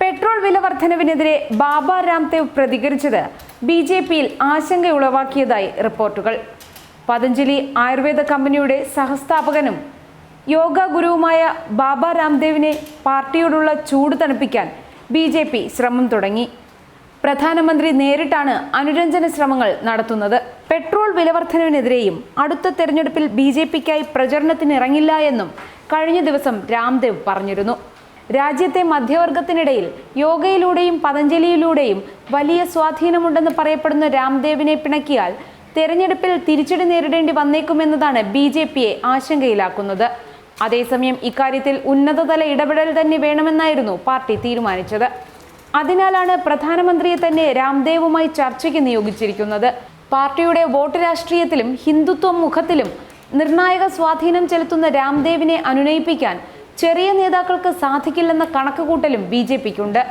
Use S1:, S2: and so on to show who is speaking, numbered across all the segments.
S1: Petrol വില വർധനവിനെതിരെ ബാബ രാംദേവ് പ്രതികരിച്ചത് B J പിയിൽ ആശങ്കയുളവാക്കിയതായി റിപ്പോർട്ടുകൾ. പതഞ്ജലി ആയുർവേദ കമ്പനിയുടെ സഹസ്ഥാപകനും യോഗ ഗുരുവുമായ ബാബ രാംദേവിനെ പാർട്ടിയോടുള്ള ചൂട് തണുപ്പിക്കാൻ ബി ജെ പി ശ്രമം തുടങ്ങി. പ്രധാനമന്ത്രി നേരിട്ടാണ് അനുരഞ്ജന ശ്രമങ്ങൾ നടത്തുന്നത്. പെട്രോൾ വിലവർദ്ധനവിനെതിരെയും അടുത്ത തെരഞ്ഞെടുപ്പിൽ ബി ജെ പിക്കായി പ്രചരണത്തിനിറങ്ങില്ല എന്നും കഴിഞ്ഞ ദിവസം രാംദേവ് പറഞ്ഞിരുന്നു. രാജ്യത്തെ മധ്യവർഗത്തിനിടയിൽ യോഗയിലൂടെയും പതഞ്ജലിയിലൂടെയും വലിയ സ്വാധീനമുണ്ടെന്ന് പറയപ്പെടുന്ന രാംദേവിനെ പിണക്കിയാൽ തെരഞ്ഞെടുപ്പിൽ തിരിച്ചടി നേരിടേണ്ടി വന്നേക്കുമെന്നതാണ് ബി ജെ പിയെ ആശങ്കയിലാക്കുന്നത്. അതേസമയം ഇക്കാര്യത്തിൽ ഉന്നതതല ഇടപെടൽ തന്നെ വേണമെന്നായിരുന്നു പാർട്ടി തീരുമാനിച്ചത്. അതിനാലാണ് പ്രധാനമന്ത്രിയെ തന്നെ രാംദേവുമായി ചർച്ചയ്ക്ക് നിയോഗിച്ചിരിക്കുന്നത്. പാർട്ടിയുടെ വോട്ട് രാഷ്ട്രീയത്തിലും ഹിന്ദുത്വ മുഖത്തിലും നിർണായക സ്വാധീനം ചെലുത്തുന്ന രാംദേവിനെ അനുനയിപ്പിക്കാൻ ചെറിയ നേതാക്കൾക്ക് സാധിക്കില്ലെന്ന കണക്കുകൂട്ടലും ബി ജെ പിക്കുണ്ട്.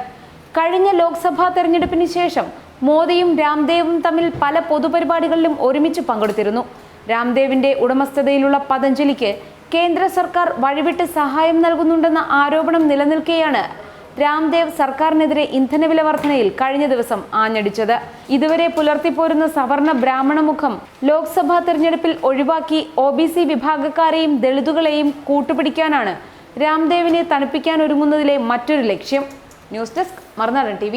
S1: കഴിഞ്ഞ ലോക്സഭാ തെരഞ്ഞെടുപ്പിന് ശേഷം മോദിയും രാംദേവും തമ്മിൽ പല പൊതുപരിപാടികളിലും ഒരുമിച്ച് പങ്കെടുത്തിരുന്നു. രാംദേവിന്റെ ഉടമസ്ഥതയിലുള്ള പതഞ്ജലിക്ക് കേന്ദ്ര സർക്കാർ വഴിവിട്ട് സഹായം നൽകുന്നുണ്ടെന്ന ആരോപണം നിലനിൽക്കെയാണ് രാംദേവ് സർക്കാരിനെതിരെ ഇന്ധനവില വർധനയിൽ കഴിഞ്ഞ ദിവസം ആഞ്ഞടിച്ചത്. ഇതുവരെ പുലർത്തിപ്പോരുന്ന സവർണ ബ്രാഹ്മണ മുഖം ലോക്സഭാ തെരഞ്ഞെടുപ്പിൽ ഒഴിവാക്കി ഒ ബി സി വിഭാഗക്കാരെയും ദളിതുകളെയും കൂട്ടുപിടിക്കാനാണ് രാംദേവിനെ തണുപ്പിക്കാൻ ഒരുങ്ങുന്നതിലെ മറ്റൊരു ലക്ഷ്യം ന്യൂസ് ഡെസ്ക് മറുനാടൻ ടി